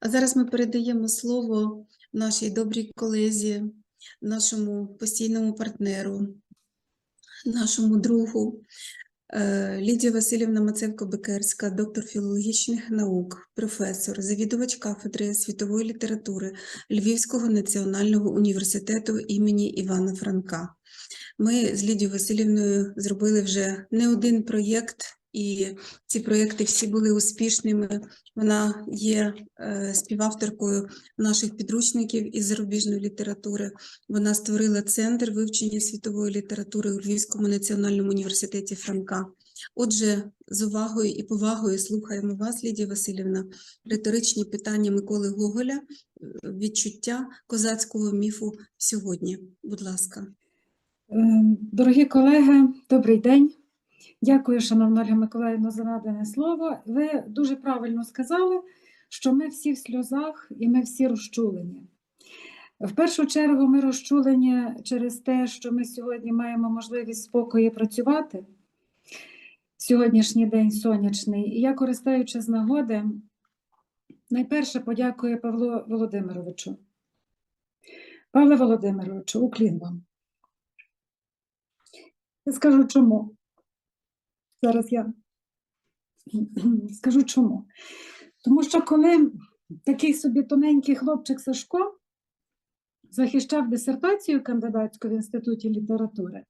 А зараз ми передаємо слово нашій добрій колезі, нашому постійному партнеру, нашому другу е, Лідія Васильівна Мацевко-Бекерська, доктор філологічних наук, професор, завідувач кафедри світової літератури Львівського національного університету імені Івана Франка. Ми з Лідією Васильівною зробили вже не один проєкт, і ці проєкти всі були успішними. Вона є е, співавторкою наших підручників із зарубіжної літератури. Вона створила центр вивчення світової літератури у Львівському національному університеті Франка. Отже, з увагою і повагою слухаємо вас, Лідія Васильівна, риторичні питання Миколи Гоголя, е, відчуття козацького міфу сьогодні. Будь ласка. Е, Дорогі колеги, добрий день. Дякую, шановна Ольга Миколаївна, за надане слово. Ви дуже правильно сказали, що ми всі в сльозах і ми всі розчулені. В першу чергу ми розчулені через те, що ми сьогодні маємо можливість спокою працювати. Сьогоднішній день сонячний. І я, користуючись нагоди, найперше подякую Павлу Володимировичу. Павле Володимировичу, уклін вам. Я скажу чому. Зараз я скажу чому. Тому що коли такий собі тоненький хлопчик Сашко захищав дисертацію кандидатську в Інституті літератури,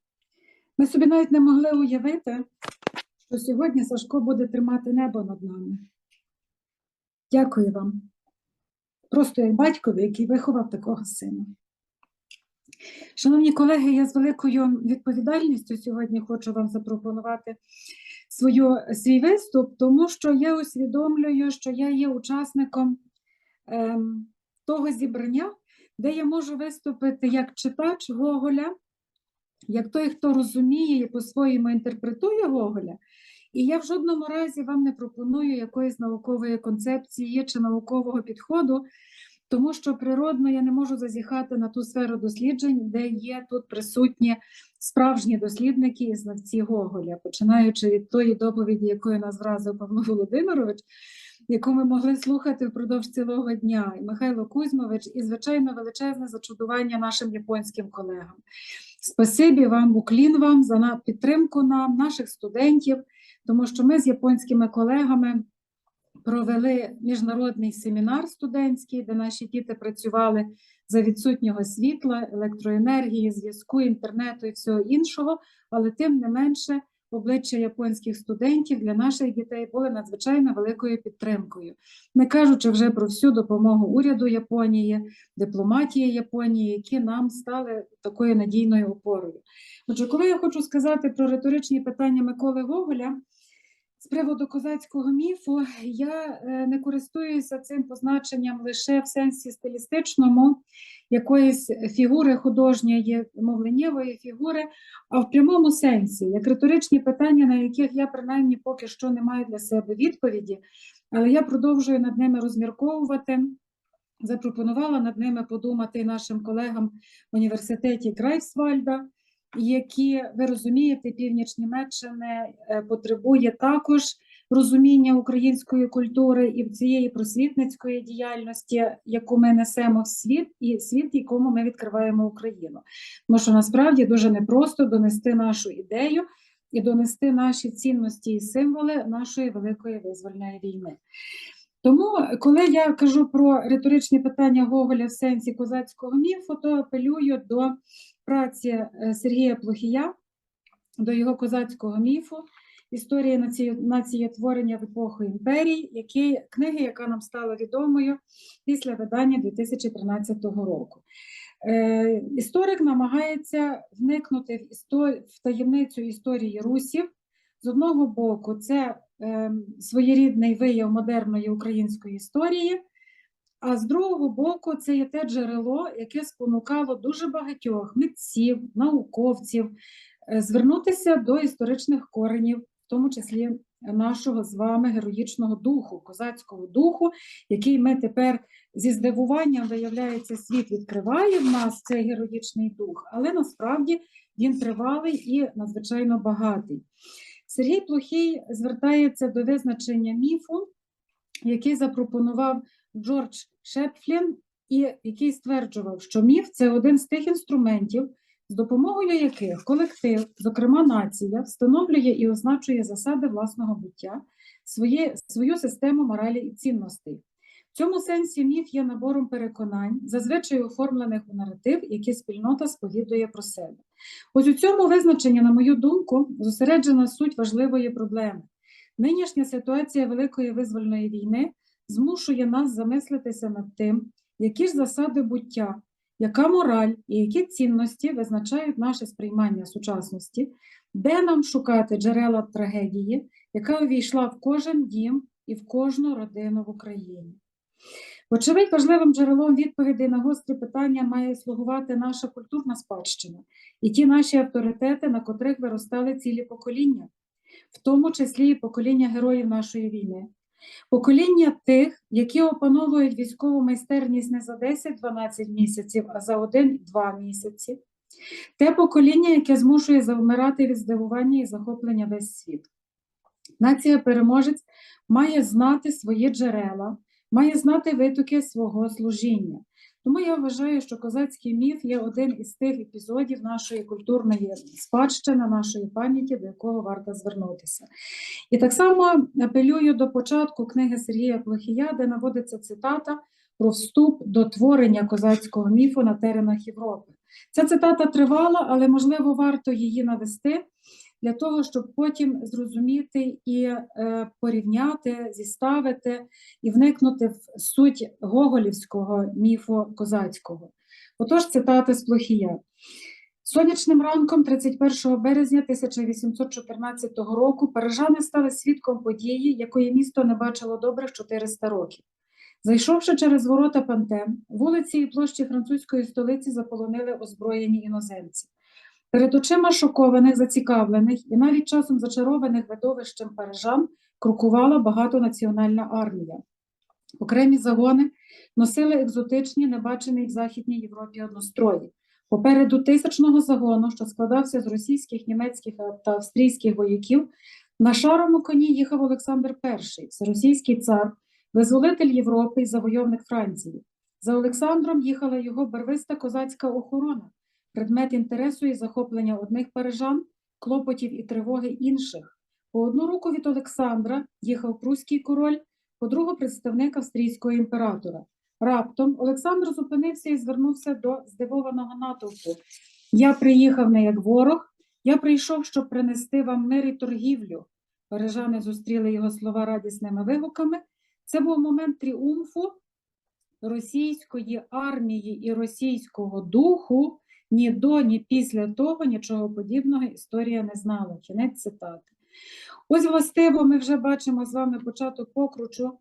ми собі навіть не могли уявити, що сьогодні Сашко буде тримати небо над нами. Дякую вам. Просто як батькові, який виховав такого сина. Шановні колеги, я з великою відповідальністю сьогодні хочу вам запропонувати свою, свій виступ, тому що я усвідомлюю, що я є учасником ем, того зібрання, де я можу виступити як читач Гоголя, як той, хто розуміє і по-своєму інтерпретує Гоголя. І я в жодному разі вам не пропоную якоїсь наукової концепції чи наукового підходу, тому що природно я не можу зазіхати на ту сферу досліджень, де є тут присутні справжні дослідники і знавці Гоголя, починаючи від тої доповіді, якою нас вразив Павло Володимирович, яку ми могли слухати впродовж цілого дня, і Михайло Кузьмович, і, звичайно, величезне зачудування нашим японським колегам. Спасибі вам, уклін вам за підтримку нам, наших студентів, тому що ми з японськими колегами провели міжнародний семінар студентський, де наші діти працювали за відсутнього світла, електроенергії, зв'язку, інтернету і всього іншого, але тим не менше обличчя японських студентів для наших дітей були надзвичайно великою підтримкою. Не кажучи вже про всю допомогу уряду Японії, дипломатії Японії, які нам стали такою надійною опорою. Отже, коли я хочу сказати про риторичні питання Миколи Гоголя, з приводу козацького міфу я е, не користуюся цим позначенням лише в сенсі стилістичному, якоїсь фігури художньої мовленнєвої фігури, а в прямому сенсі, як риторичні питання, на яких я принаймні поки що не маю для себе відповіді, але я продовжую над ними розмірковувати. Запропонувала над ними подумати нашим колегам в університеті Грайфсвальда, які, ви розумієте, північ Німеччини е, потребує також розуміння української культури і цієї просвітницької діяльності, яку ми несемо в світ, і світ, якому ми відкриваємо Україну. Тому що насправді дуже непросто донести нашу ідею і донести наші цінності і символи нашої великої визвольної війни. Тому, коли я кажу про риторичні питання Гоголя в сенсі козацького міфу, то апелюю до праці е, Сергія Плохія, до його козацького міфу, історії наці- націєтворення в епоху імперій, які, книги, яка нам стала відомою після видання 2013 року. Е, історик намагається вникнути в, істо- в таємницю історії русів. З одного боку, це е, своєрідний вияв модерної української історії, а з другого боку, це є те джерело, яке спонукало дуже багатьох митців, науковців е, звернутися до історичних коренів, в тому числі нашого з вами героїчного духу, козацького духу, який ми тепер зі здивуванням виявляється, світ відкриває в нас цей героїчний дух, але насправді він тривалий і надзвичайно багатий. Сергій Плохій звертається до визначення міфу, який запропонував Джордж Шепфлін, і який стверджував, що міф це один з тих інструментів, з допомогою яких колектив, зокрема нація, встановлює і означує засади власного буття, своє, свою систему моралі і цінностей. В цьому сенсі міф є набором переконань, зазвичай оформлених у наратив, які спільнота сповідує про себе. Ось у цьому визначенні, на мою думку, зосереджена суть важливої проблеми. Нинішня ситуація Великої визвольної війни змушує нас замислитися над тим, які ж засади буття, яка мораль і які цінності визначають наше сприймання сучасності, де нам шукати джерела трагедії, яка увійшла в кожен дім і в кожну родину в Україні. Вочевидь, важливим джерелом відповідей на гострі питання має слугувати наша культурна спадщина і ті наші авторитети, на котрих виростали цілі покоління, в тому числі і покоління героїв нашої війни. Покоління тих, які опановують військову майстерність не за 10-12 місяців, а за 1-2 місяці. Те покоління, яке змушує завмирати від здивування і захоплення весь світ. Нація переможець має знати свої джерела, має знати витоки свого служіння. Тому я вважаю, що козацький міф є один із тих епізодів нашої культурної спадщини, нашої пам'яті, до якого варто звернутися. І так само апелюю до початку книги Сергія Плохія, де наводиться цитата про вступ до творення козацького міфу на теренах Європи. Ця цитата тривала, але можливо варто її навести для того, щоб потім зрозуміти і е, порівняти, зіставити і вникнути в суть гоголівського міфу козацького. Отож, цитата з Плохія. Сонячним ранком 31 березня 1814 року парижани стали свідком події, якої місто не бачило добрих 400 років. Зайшовши через ворота Пантен, вулиці і площі французької столиці заполонили озброєні іноземці. Перед очима шокованих, зацікавлених і навіть часом зачарованих видовищем парижан крокувала багатонаціональна армія. Окремі загони носили екзотичні, небачені в Західній Європі однострої. Попереду тисячного загону, що складався з російських, німецьких та австрійських вояків, на шарому коні їхав Олександр І, всеросійський цар, визволитель Європи і завойовник Франції. За Олександром їхала його барвиста козацька охорона, предмет інтересу і захоплення одних парижан, клопотів і тривоги інших. По одну руку від Олександра їхав пруський король, по другу представник австрійського імператора. Раптом Олександр зупинився і звернувся до здивованого натовпу. Я приїхав не як ворог, я прийшов, щоб принести вам мир і торгівлю. Парижани зустріли його слова радісними вигуками. Це був момент тріумфу російської армії і російського духу. Ні до, ні після того нічого подібного історія не знала. Кінець цитати. Ось властиво ми вже бачимо з вами початок покручу,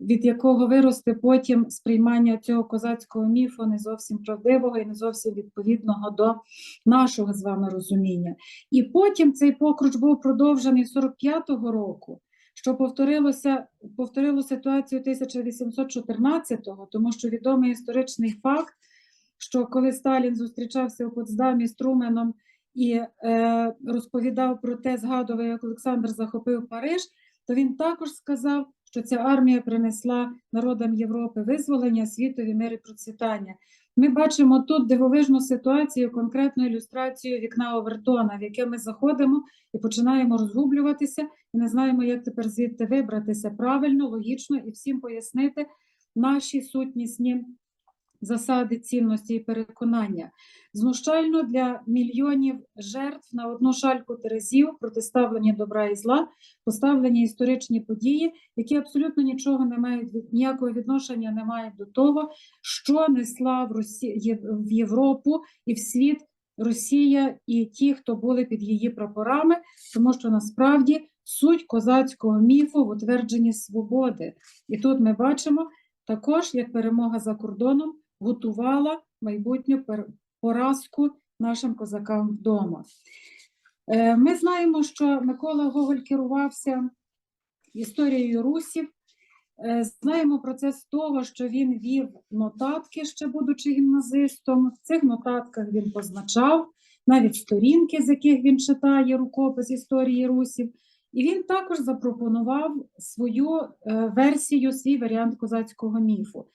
від якого виросте потім сприймання цього козацького міфу не зовсім правдивого і не зовсім відповідного до нашого з вами розуміння. І потім цей покруч був продовжений 45-го року, що повторилося, повторило ситуацію 1814-го, тому що відомий історичний факт, що коли Сталін зустрічався у Потсдамі з Труменом і е, розповідав про те, згадував, як Олександр захопив Париж, то він також сказав, що ця армія принесла народам Європи визволення, світові мир і процвітання. Ми бачимо тут дивовижну ситуацію, конкретну ілюстрацію вікна Овертона, в яке ми заходимо і починаємо розгублюватися, і не знаємо, як тепер звідти вибратися правильно, логічно і всім пояснити наші сутнісні засади цінності і переконання. Знущально для мільйонів жертв на одну шальку терезів протиставлені добра і зла, поставлені історичні події, які абсолютно нічого не мають ніякого відношення не мають до того, що несла в Росі... В Європу і в світ Росія і ті, хто були під її прапорами, тому що насправді суть козацького міфу в утвердженні свободи. І тут ми бачимо також, як перемога за кордоном готувала майбутню поразку нашим козакам вдома. Е, Ми знаємо, що Микола Гоголь керувався історією русів. Е, Знаємо процес того, що він вів нотатки, ще будучи гімназистом. В цих нотатках він позначав навіть сторінки, з яких він читає рукопис історії русів. І він також запропонував свою е, версію, свій варіант козацького міфу.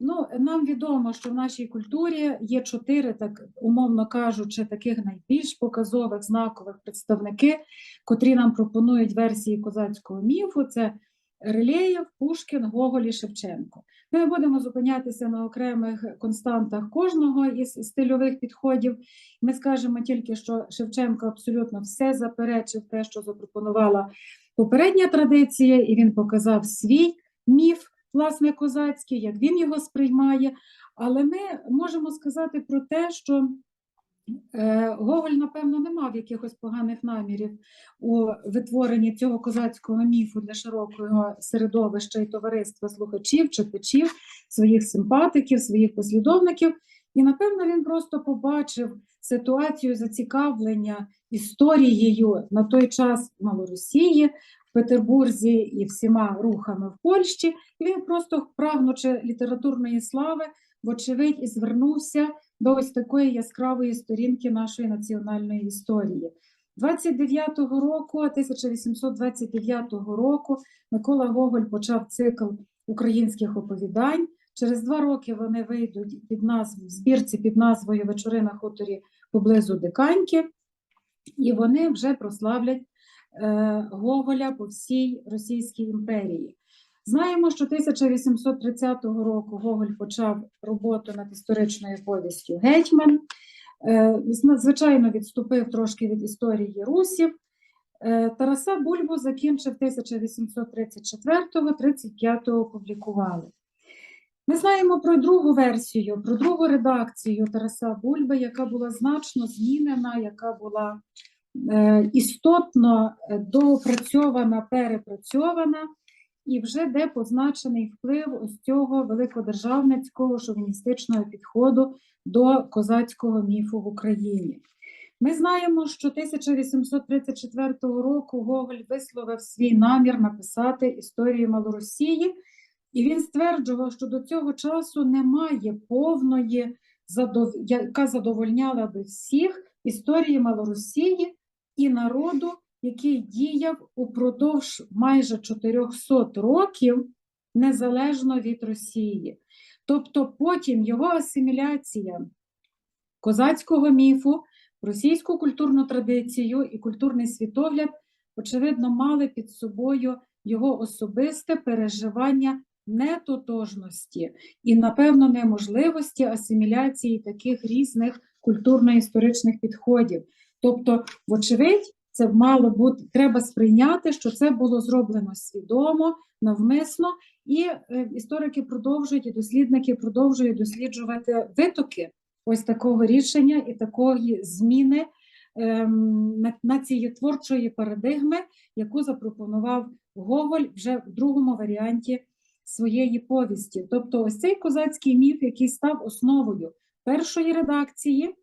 Ну, нам відомо, що в нашій культурі є чотири, так умовно кажучи, таких найбільш показових знакових представники, котрі нам пропонують версії козацького міфу. Це Релєєв, Пушкін, Гоголь і Шевченко. Ми будемо зупинятися на окремих константах кожного із стильових підходів. Ми скажемо тільки, що Шевченко абсолютно все заперечив те, що запропонувала попередня традиція, і він показав свій міф, власне, козацький, як він його сприймає. Але ми можемо сказати про те, що е, Гоголь, напевно, не мав якихось поганих намірів у витворенні цього козацького міфу для широкого середовища і товариства слухачів, читачів, своїх симпатиків, своїх послідовників. І, напевно, він просто побачив ситуацію зацікавлення історією на той час Малоросії, Петербурзі і всіма рухами в Польщі. І він просто, прагнучи літературної слави, вочевидь, і звернувся до ось такої яскравої сторінки нашої національної історії. 29-го року, 1829 року, Микола Гоголь почав цикл українських оповідань. Через два роки вони вийдуть під назв, в збірці під назвою Вечори на хуторі поблизу Диканьки, і вони вже прославлять Гоголя по всій Російській імперії. Знаємо, що 1830 року Гоголь почав роботу над історичною повістю Гетьман. Е, Звичайно, відступив трошки від історії русів. Е, Тараса Бульбу закінчив 1834-35 публікували. Ми знаємо про другу версію, про другу редакцію Тараса Бульби, яка була значно змінена, яка була е, істотно е, доопрацьована, перепрацьована, і вже де позначений вплив ось цього великодержавницького шовіністичного підходу до козацького міфу в Україні. Ми знаємо, що 1834 року Гоголь висловив свій намір написати історію Малоросії, і він стверджував, що до цього часу немає повної, яка задовольняла би всіх історії Малоросії і народу, який діяв упродовж майже 400 років незалежно від Росії. Тобто потім його асиміляція козацького міфу російську культурну традицію і культурний світогляд, очевидно, мали під собою його особисте переживання нетотожності і, напевно, неможливості асиміляції таких різних культурно-історичних підходів. Тобто, вочевидь, це мало бути, треба сприйняти, що це було зроблено свідомо, навмисно, і е, історики продовжують, і дослідники продовжують досліджувати витоки ось такого рішення і такої зміни ем, на- націєтворчої парадигми, яку запропонував Гоголь вже в другому варіанті своєї повісті. Тобто, ось цей козацький міф, який став основою першої редакції,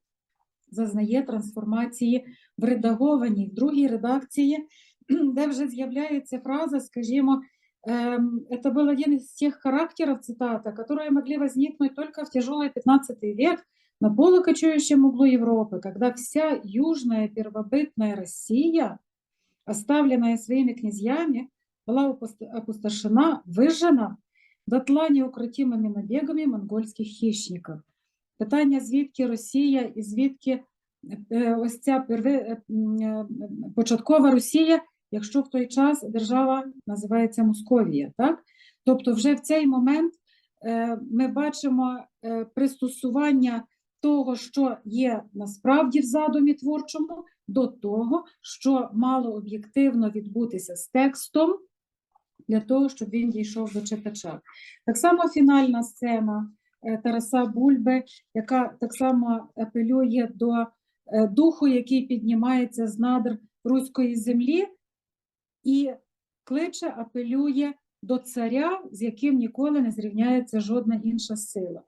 зазнає трансформації в редагованій, в другій редакції, де вже з'являється фраза, скажімо, эм, это был один из тех характеров, цитата, которые могли возникнуть только в тяжелый 15 век на полукочующем углу Европы, когда вся южная первобытная Россия, оставленная своими князьями, была опусто- опустошена, выжжена дотла неукротимими набегами монгольських хищників. Питання, звідки Росія і звідки е, ось ця перви, е, е, початкова Росія, якщо в той час держава називається Московія. Так? Тобто, вже в цей момент ми бачимо пристосування того, що є насправді в задумі творчому, до того, що мало об'єктивно відбутися з текстом для того, щоб він дійшов до читача. Так само фінальна сцена Тараса Бульби, яка так само апелює до е, духу, який піднімається з надр руської землі, і кличе, апелює до царя, з яким ніколи не зрівняється жодна інша сила.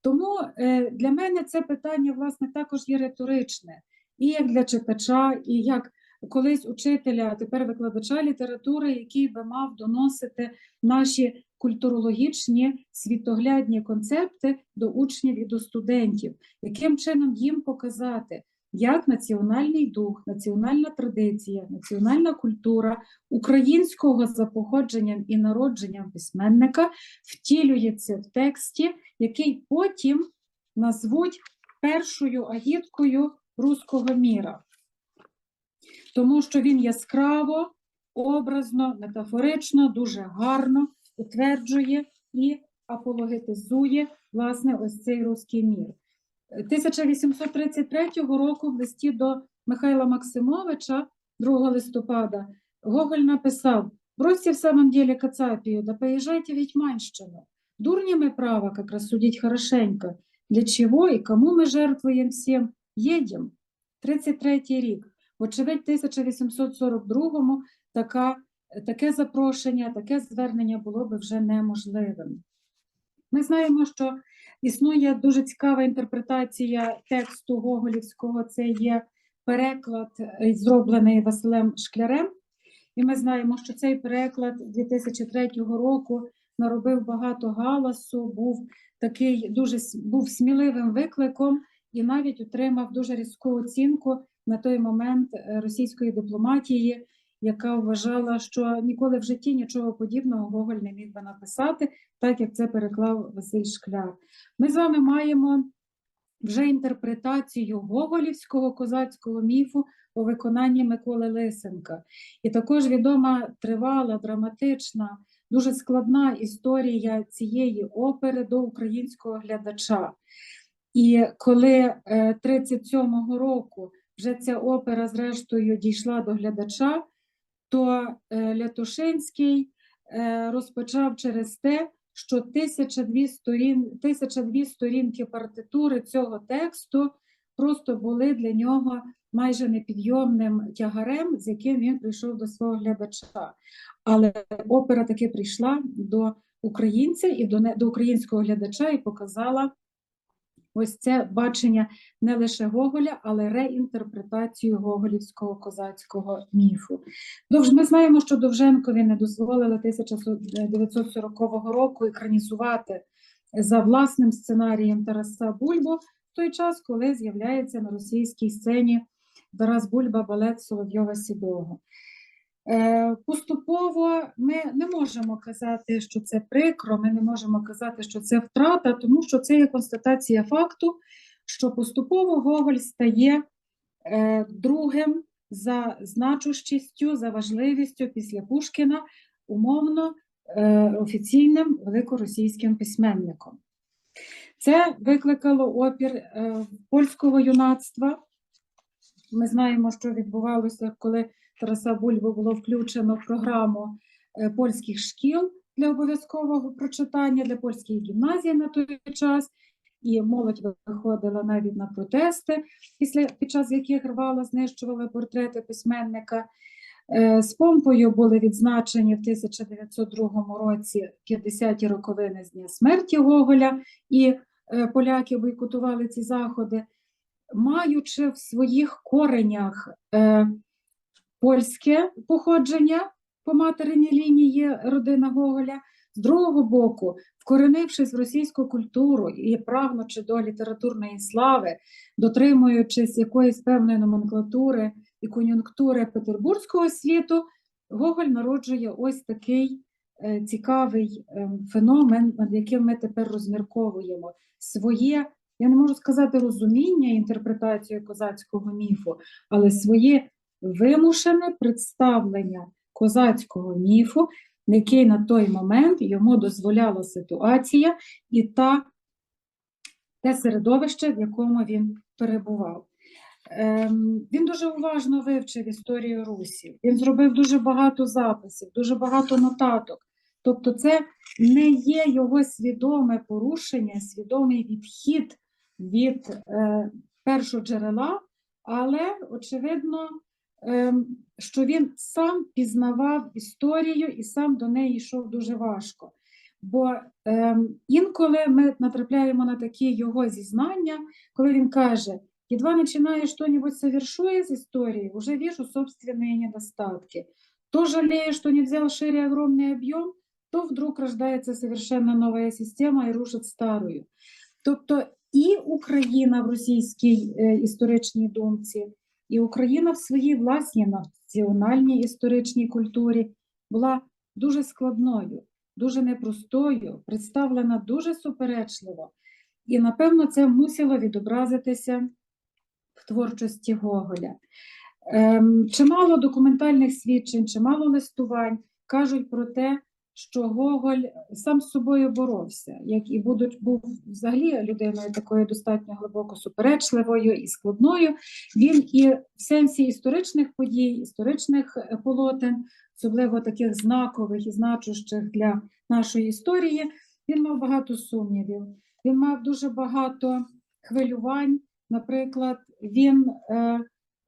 Тому е, для мене це питання, власне, також є риторичне, і як для читача, і як колись учителя, а тепер викладача літератури, який би мав доносити наші культурологічні світоглядні концепти до учнів і до студентів, яким чином їм показати як національний дух, національна традиція, національна культура українського за походженням і народженням письменника втілюється в тексті, який потім назвуть першою агіткою руського міра. Тому що він яскраво, образно, метафорично, дуже гарно утверджує і апологетизує власне ось цей руський мір. 1833 року в листі до Михайла Максимовича 2 листопада Гоголь написав «Бросьте в самом деле Кацапию, да поезжайте в Вітьманщину. Дурнями право, как рассудить хорошенько. Для чего и кому мы жертвуем всем? Едем». 33 рік. Вочевидь, в 1842-му така, таке запрошення, таке звернення було би вже неможливим. Ми знаємо, що існує дуже цікава інтерпретація тексту Гоголівського. Це є переклад, е, зроблений Василем Шклярем. І ми знаємо, що цей переклад 2003 року наробив багато галасу, був такий дуже був сміливим викликом і навіть отримав дуже різку оцінку на той момент е, російської дипломатії, яка вважала, що ніколи в житті нічого подібного Гоголь не міг би написати, так як це переклав Василь Шкляр. Ми з вами маємо вже інтерпретацію гоголівського козацького міфу у виконанні Миколи Лисенка. І також відома тривала, драматична, дуже складна історія цієї опери до українського глядача. І коли е, 37-го року вже ця опера, зрештою, дійшла до глядача, то е, Лятушинський е, розпочав через те, що 1002 сторін, 1002 сторінки партитури цього тексту просто були для нього майже непідйомним тягарем, з яким він прийшов до свого глядача. Але опера таки прийшла до українця і до, до українського глядача і показала ось це бачення не лише Гоголя, але реінтерпретацію гоголівського козацького міфу. Ми знаємо, що Довженкові не дозволили 1940 року екранізувати за власним сценарієм Тараса Бульбу в той час, коли з'являється на російській сцені Тарас Бульба балет Соловйова Сідого. Е, Поступово ми не можемо казати, що це прикро, ми не можемо казати, що це втрата, тому що це є констатація факту, що поступово Гоголь стає е, другим за значущістю, за важливістю після Пушкіна, умовно е, офіційним великоросійським письменником. Це викликало опір польського юнацтва. Ми знаємо, що відбувалося, коли Тараса Бульбу було включено програму е, польських шкіл для обов'язкового прочитання для польських гімназій на той час. І молодь виходила навіть на протести, після під час яких рвала, знищувала портрети письменника. Е, З помпою були відзначені в 1902 році 50-ті роковини з дня смерті Гоголя, і е, поляки бойкотували ці заходи, маючи в своїх коренях польське походження по материній лінії родина Гоголя. З другого боку, вкоренившись в російську культуру і прагнучи до літературної слави, дотримуючись якоїсь певної номенклатури і кон'юнктури петербурзького світу, Гоголь народжує ось такий е, цікавий е, феномен, над яким ми тепер розмірковуємо. Своє, я не можу сказати розуміння, інтерпретацію козацького міфу, але своє вимушене представлення козацького міфу, який на той момент йому дозволяла ситуація і та, те середовище, в якому він перебував. Ем, Він дуже уважно вивчив історію Русі. Він зробив дуже багато записів, дуже багато нотаток. Тобто, це не є його свідоме порушення, свідомий відхід від е, першого джерела, але очевидно, що він сам пізнавав історію і сам до неї йшов дуже важко. Бо ем, інколи ми натрапляємо на такі його зізнання, коли він каже: едва начиная что-нибудь совершу из истории, уже вижу собственные недостатки. То жалею, что не взял шире огромный объем, то вдруг рождается совершенно новая система и рушит старую. Тобто і Україна в російській е, історичній думці, і Україна в своїй власній національній історичній культурі була дуже складною, дуже непростою, представлена дуже суперечливо. І, напевно, це мусило відобразитися в творчості Гоголя. Ем, чимало документальних свідчень, чимало листувань кажуть про те, що Гоголь сам з собою боровся, як і будуть, був взагалі людиною такою достатньо глибоко суперечливою і складною. Він і в сенсі історичних подій, історичних е, полотен, особливо таких знакових і значущих для нашої історії, він мав багато сумнівів. Він мав дуже багато хвилювань. Наприклад, він е,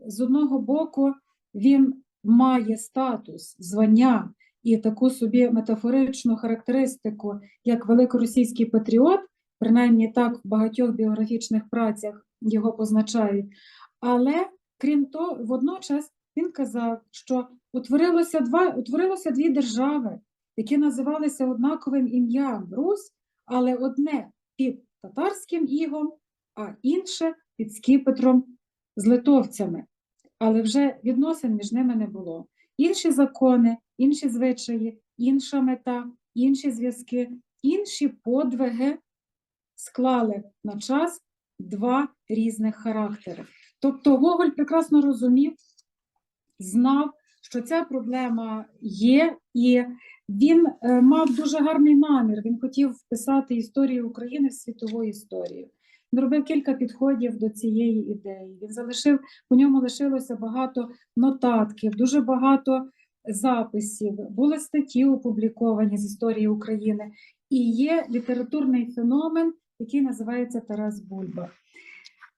з одного боку він має статус, звання і таку собі метафоричну характеристику, як великоросійський патріот, принаймні так в багатьох біографічних працях його позначають. Але крім того, водночас він казав, що утворилося два, утворилося дві держави, які називалися однаковим ім'ям Русь, але одне під татарським ігом, а інше під скіпетром з литовцями. Але вже відносин між ними не було. Інші закони, інші звичаї, інша мета, інші зв'язки, інші подвиги склали на час два різних характери. Тобто Гоголь прекрасно розумів, знав, що ця проблема є, і він е, мав дуже гарний намір. Він хотів вписати історію України в світову історію. Він робив кілька підходів до цієї ідеї. Він залишив, у ньому лишилося багато нотатків, дуже багато записів, були статті опубліковані з історії України, і є літературний феномен, який називається Тарас Бульба.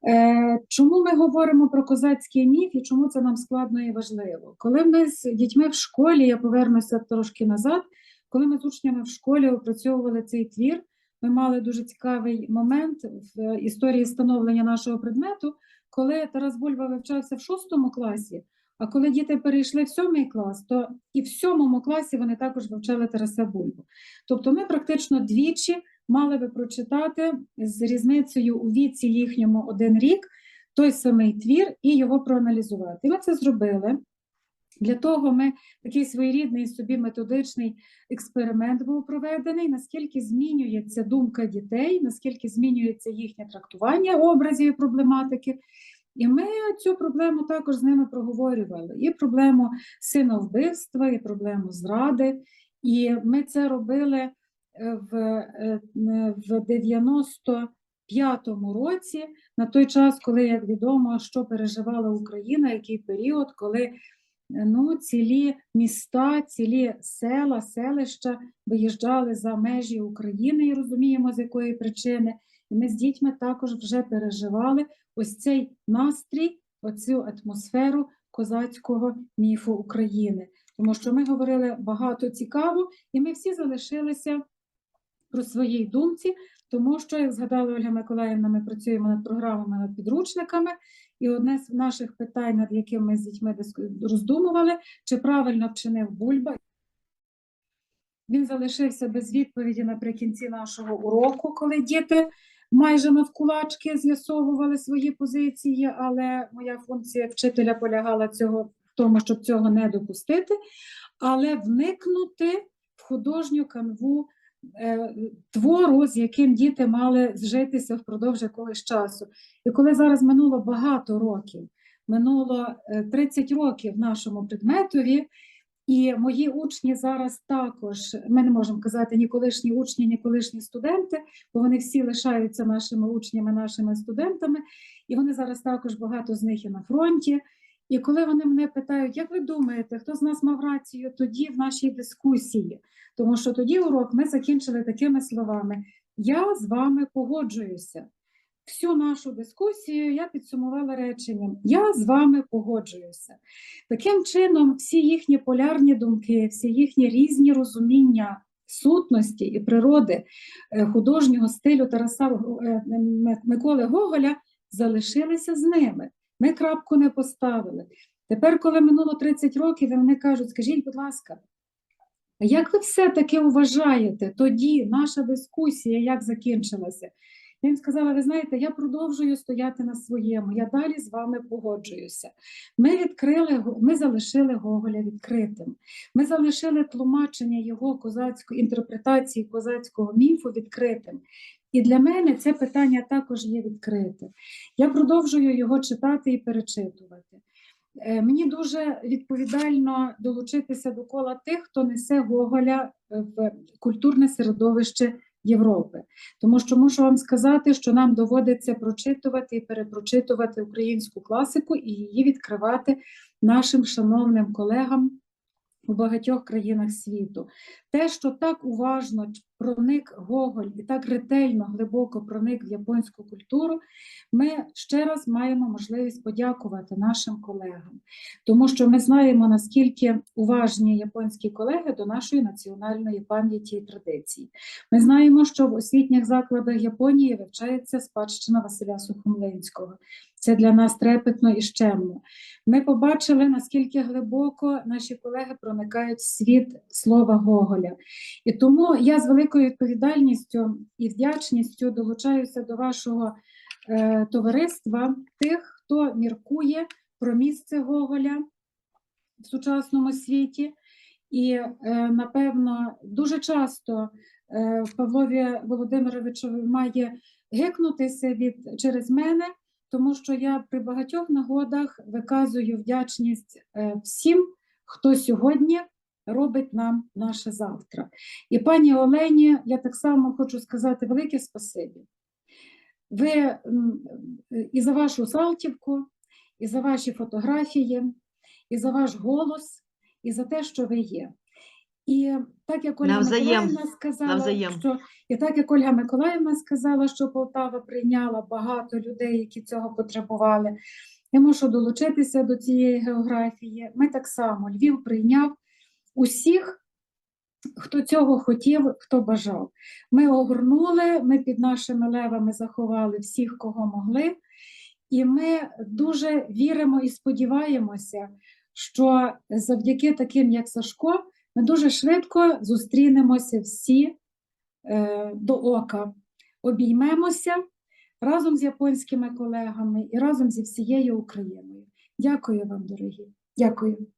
Е, Чому ми говоримо про козацький міф і чому це нам складно і важливо? Коли ми з дітьми в школі, я повернуся трошки назад, коли ми з учнями в школі опрацьовували цей твір, ми мали дуже цікавий момент в історії становлення нашого предмету, коли Тарас Бульба вивчався в шостому класі, а коли діти перейшли в сьомий клас, то і в сьомому класі вони також вивчали Тараса Бульбу. Тобто ми практично двічі мали би прочитати з різницею у віці їхньому один рік той самий твір і його проаналізувати. І ми це зробили. Для того ми такий своєрідний собі методичний експеримент був проведений, наскільки змінюється думка дітей, наскільки змінюється їхнє трактування образів і проблематики. І ми цю проблему також з ними проговорювали. І проблему синовбивства, і проблему зради. І ми це робили е, в, е, е, в 95-му році, на той час, коли, як відомо, що переживала Україна, який період, коли ну, цілі міста, цілі села, селища виїжджали за межі України і розуміємо, з якої причини. І ми з дітьми також вже переживали ось цей настрій, оцю атмосферу козацького міфу України. Тому що ми говорили багато цікаво, і ми всі залишилися про своїй думці, тому що, як згадала Ольга Миколаївна, ми працюємо над програмами, над підручниками, і одне з наших питань, над яким ми з дітьми роздумували, чи правильно вчинив Бульба. Він залишився без відповіді наприкінці нашого уроку, коли діти майже навкулачки з'ясовували свої позиції, але моя функція вчителя полягала цього, в тому, щоб цього не допустити, але вникнути в художню канву е, твору, з яким діти мали зжитися впродовж якогось часу. І коли зараз минуло багато років, минуло е, 30 років нашому предметові, і мої учні зараз також, ми не можемо казати ні колишні учні, ні колишні студенти, бо вони всі лишаються нашими учнями, нашими студентами, і вони зараз також багато з них і на фронті. І коли вони мене питають, як ви думаєте, хто з нас мав рацію тоді в нашій дискусії? Тому що тоді урок ми закінчили такими словами: Я з вами погоджуюся. Всю нашу дискусію я підсумувала реченням Я з вами погоджуюся. Таким чином, всі їхні полярні думки, всі їхні різні розуміння сутності і природи е, художнього стилю Тараса е, Миколи Гоголя залишилися з ними. Ми крапку не поставили. Тепер, коли минуло 30 років, вони кажуть, скажіть, будь ласка, як ви все-таки вважаєте тоді наша дискусія, як закінчилася? Я їм сказала: ви знаєте, я продовжую стояти на своєму, я далі з вами погоджуюся. Ми відкрили, ми залишили Гоголя відкритим. Ми залишили тлумачення його козацької інтерпретації козацького міфу відкритим. І для мене це питання також є відкрите. Я продовжую його читати і перечитувати. Е, Мені дуже відповідально долучитися до кола тих, хто несе Гоголя е, в культурне середовище Європи. Тому що мушу вам сказати, що нам доводиться прочитувати і перепрочитувати українську класику і її відкривати нашим шановним колегам у багатьох країнах світу. Те, що так уважно проник Гоголь і так ретельно, глибоко проник в японську культуру, ми ще раз маємо можливість подякувати нашим колегам, тому що ми знаємо, наскільки уважні японські колеги до нашої національної пам'яті і традиції. Ми знаємо, що в освітніх закладах Японії вивчається спадщина Василя Сухомлинського. Це для нас трепетно і щемно. Ми побачили, наскільки глибоко наші колеги проникають в світ слова Гоголя. І тому я з великою відповідальністю і вдячністю долучаюся до вашого е, товариства тих, хто міркує про місце Гоголя в сучасному світі. І, е, напевно, дуже часто е, Павлові Володимировичові має гикнутися від через мене, тому що я при багатьох нагодах виказую вдячність е, всім, хто сьогодні робить нам наше завтра. І пані Олені, я так само хочу сказати велике спасибі. Ви і за вашу Салтівку, і за ваші фотографії, і за ваш голос, і за те, що ви є. І так як Ольга Миколаївна сказала, Навзаєм. що і так як Ольга Миколаївна сказала, що Полтава прийняла багато людей, які цього потребували. Я мушу долучитися до цієї географії. Ми так само Львів прийняв усіх, хто цього хотів, хто бажав. Ми огорнули, ми під нашими левами заховали всіх, кого могли, і ми дуже віримо і сподіваємося, що завдяки таким, як Сашко, ми дуже швидко зустрінемося всі е, до ока, обіймемося разом з японськими колегами і разом зі всією Україною. Дякую вам, дорогі. Дякую.